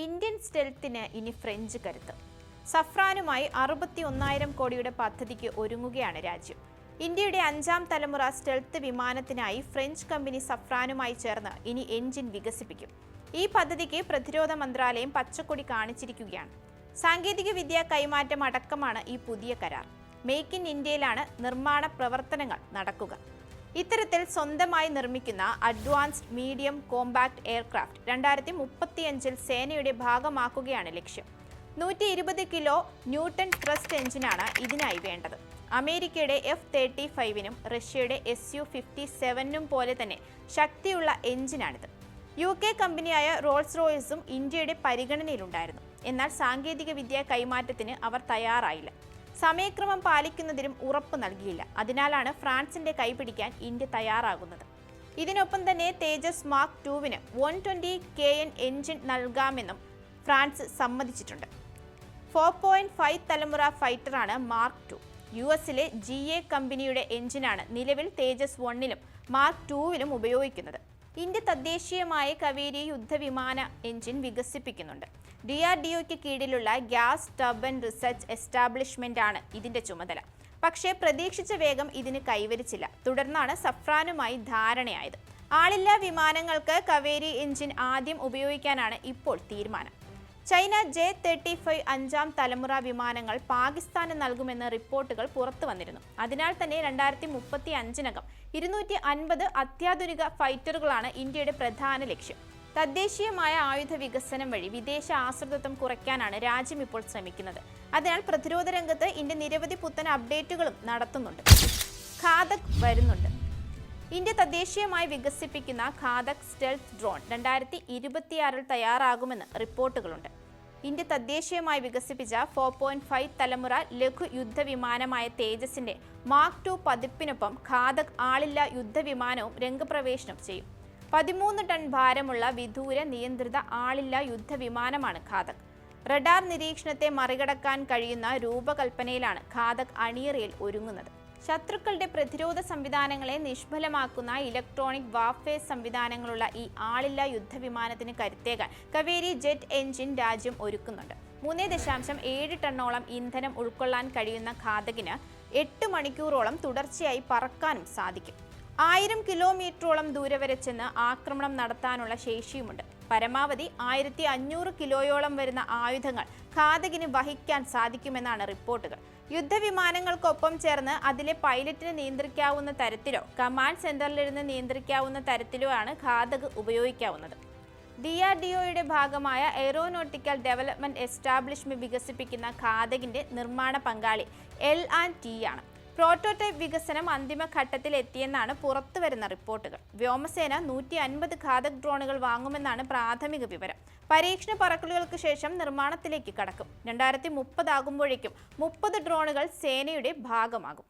Indian സ്റ്റെൽത്തിന് ഇനി French കരുത്ത്. സഫ്രാനുമായി അറുപത്തി ഒന്നായിരം കോടിയുടെ പദ്ധതിക്ക് ഒരുങ്ങുകയാണ് രാജ്യം. ഇന്ത്യയുടെ അഞ്ചാം തലമുറ സ്റ്റെൽത്ത് വിമാനത്തിനായി ഫ്രഞ്ച് കമ്പനി സഫ്രാനുമായി ചേർന്ന് ഇനി എഞ്ചിൻ വികസിപ്പിക്കും. ഈ പദ്ധതിക്ക് പ്രതിരോധ മന്ത്രാലയം പച്ചക്കൊടി കാണിച്ചിരിക്കുകയാണ്. സാങ്കേതിക വിദ്യ കൈമാറ്റം അടക്കമാണ് ഈ പുതിയ കരാർ. മേക്ക് ഇൻ ഇന്ത്യയിലാണ് നിർമ്മാണ പ്രവർത്തനങ്ങൾ നടക്കുക. ഇത്തരത്തിൽ സ്വന്തമായി നിർമ്മിക്കുന്ന അഡ്വാൻസ്ഡ് മീഡിയം കോമ്പാക്ട് എയർക്രാഫ്റ്റ് രണ്ടായിരത്തി മുപ്പത്തിയഞ്ചിൽ സേനയുടെ ഭാഗമാക്കുകയാണ് ലക്ഷ്യം. നൂറ്റി ഇരുപത് കിലോ ന്യൂട്ടൺ ട്രസ്റ്റ് എഞ്ചിനാണ് ഇതിനായി വേണ്ടത്. അമേരിക്കയുടെ എഫ് തേർട്ടി ഫൈവിനും റഷ്യയുടെ എസ് യു ഫിഫ്റ്റി സെവനും പോലെ തന്നെ ശക്തിയുള്ള എഞ്ചിനാണിത്. യു കെ കമ്പനിയായ റോൾസ് റോയ്സും ഇന്ത്യയുടെ പരിഗണനയിലുണ്ടായിരുന്നു. എന്നാൽ സാങ്കേതിക വിദ്യ കൈമാറ്റത്തിന് അവർ തയ്യാറായില്ല. സമയക്രമം പാലിക്കുന്നതിനും ഉറപ്പ് നൽകിയില്ല. അതിനാലാണ് ഫ്രാൻസിന്റെ കൈപിടിക്കാൻ ഇന്ത്യ തയ്യാറാകുന്നത്. ഇതിനൊപ്പം തന്നെ തേജസ് മാർക്ക് ടുവിന് one twenty K N engine നൽകാമെന്നും ഫ്രാൻസ് സമ്മതിച്ചിട്ടുണ്ട്. ഫോർ പോയിന്റ് ഫൈവ് തലമുറ ഫൈറ്ററാണ് മാർക്ക് ടു. യു എസിലെ ജി എ കമ്പനിയുടെ എഞ്ചിനാണ് നിലവിൽ തേജസ് വണ്ണിലും മാർക്ക് ടുവിലും ഉപയോഗിക്കുന്നത്. ഇന്ത്യ തദ്ദേശീയമായ കവേരി യുദ്ധവിമാന എഞ്ചിൻ വികസിപ്പിക്കുന്നുണ്ട്. ഡി ആർ ഡി ഒക്ക് കീഴിലുള്ള ഗ്യാസ് ടർബൻ റിസർച്ച് എസ്റ്റാബ്ലിഷ്മെന്റ് ആണ് ഇതിന്റെ ചുമതല. പക്ഷേ പ്രതീക്ഷിച്ച വേഗം ഇതിന് കൈവരിച്ചില്ല. തുടർന്നാണ് സഫ്രാനുമായി ധാരണയായത്. ആളില്ലാ വിമാനങ്ങൾക്ക് കവേരി എഞ്ചിൻ ആദ്യം ഉപയോഗിക്കാനാണ് ഇപ്പോൾ തീരുമാനം. ചൈന ജെ തേർട്ടി ഫൈവ് അഞ്ചാം തലമുറ വിമാനങ്ങൾ പാകിസ്ഥാന് നൽകുമെന്ന് റിപ്പോർട്ടുകൾ പുറത്തു വന്നിരുന്നു. അതിനാൽ തന്നെ രണ്ടായിരത്തി മുപ്പത്തി അഞ്ചിനകം ഇരുന്നൂറ്റി അൻപത് അത്യാധുനിക ഫൈറ്ററുകളാണ് ഇന്ത്യയുടെ പ്രധാന ലക്ഷ്യം. തദ്ദേശീയമായ ആയുധ വികസനം വഴി വിദേശ ആശ്രിതത്വം കുറയ്ക്കാനാണ് രാജ്യം ഇപ്പോൾ ശ്രമിക്കുന്നത്. അതിനാൽ പ്രതിരോധ രംഗത്ത് ഇന്ത്യ നിരവധി പുത്തൻ അപ്ഡേറ്റുകളും നടത്തുന്നുണ്ട്. ഖാദക് വരുന്നുണ്ട്. ഇന്ത്യ തദ്ദേശീയമായി വികസിപ്പിക്കുന്ന ഖാദക് സ്റ്റെൽത്ത് ഡ്രോൺ രണ്ടായിരത്തി ഇരുപത്തിയാറിൽ തയ്യാറാകുമെന്ന് റിപ്പോർട്ടുകളുണ്ട്. ഇന്ത്യ തദ്ദേശീയമായി വികസിപ്പിച്ച ഫോർ പോയിന്റ് ഫൈവ് തലമുറ ലഘു യുദ്ധവിമാനമായ തേജസിന്റെ മാർക്ക് ടു പതിപ്പിനൊപ്പം ഖാദക് ആളില്ല യുദ്ധവിമാനവും രംഗപ്രവേശനം ചെയ്യും. പതിമൂന്ന് ടൺ ഭാരമുള്ള വിദൂര നിയന്ത്രിത ആളില്ല യുദ്ധവിമാനമാണ് ഖാദക് റഡാർ നിരീക്ഷണത്തെ മറികടക്കാൻ കഴിയുന്ന രൂപകൽപ്പനയിലാണ് ഖാദക് അണിയറയിൽ ഒരുങ്ങുന്നത്. ശത്രുക്കളുടെ പ്രതിരോധ സംവിധാനങ്ങളെ നിഷ്ഫലമാക്കുന്ന ഇലക്ട്രോണിക് വാഫേ സംവിധാനങ്ങളുള്ള ഈ ആളില്ല യുദ്ധവിമാനത്തിന് കരുത്തേകാൻ കവേരി ജെറ്റ് എഞ്ചിൻ രാജ്യം ഒരുക്കുന്നുണ്ട്. മൂന്ന് ദശാംശം ഏഴ് ടണ്ണോളം ഇന്ധനം ഉൾക്കൊള്ളാൻ കഴിയുന്ന ഘാതകിന് എട്ട് മണിക്കൂറോളം തുടർച്ചയായി പറക്കാനും സാധിക്കും. ആയിരം കിലോമീറ്ററോളം ദൂരെ വരെ ചെന്ന് ആക്രമണം നടത്താനുള്ള ശേഷിയുമുണ്ട്. പരമാവധി ആയിരത്തി അഞ്ഞൂറ് കിലോയോളം വരുന്ന ആയുധങ്ങൾ ഘാതകിന് വഹിക്കാൻ സാധിക്കുമെന്നാണ് റിപ്പോർട്ടുകൾ. യുദ്ധവിമാനങ്ങൾക്കൊപ്പം ചേർന്ന് അതിലെ പൈലറ്റിന് നിയന്ത്രിക്കാവുന്ന തരത്തിലോ കമാൻഡ് സെന്ററിലിരുന്ന് നിയന്ത്രിക്കാവുന്ന തരത്തിലോ ആണ് ഘാതക് ഉപയോഗിക്കാവുന്നത്. ഡി ആർ ഡി ഒയുടെ ഭാഗമായ എയ്റോനോട്ടിക്കൽ ഡെവലപ്മെന്റ് എസ്റ്റാബ്ലിഷ്മെന്റ് വികസിപ്പിക്കുന്ന ഘാതകിന്റെ നിർമ്മാണ പങ്കാളി എൽ ആൻഡ് ടി ആണ്. പ്രോട്ടോടൈപ്പ് വികസനം അന്തിമഘട്ടത്തിൽ എത്തിയെന്നാണ് പുറത്തുവരുന്ന റിപ്പോർട്ടുകൾ. വ്യോമസേന നൂറ്റി അൻപത് ഘാതക് ഡ്രോണുകൾ വാങ്ങുമെന്നാണ് പ്രാഥമിക വിവരം. പരീക്ഷണ പറക്കലുകൾക്ക് ശേഷം നിർമ്മാണത്തിലേക്ക് കടക്കും. രണ്ടായിരത്തി മുപ്പതാകുമ്പോഴേക്കും മുപ്പത് ഡ്രോണുകൾ സേനയുടെ ഭാഗമാകും.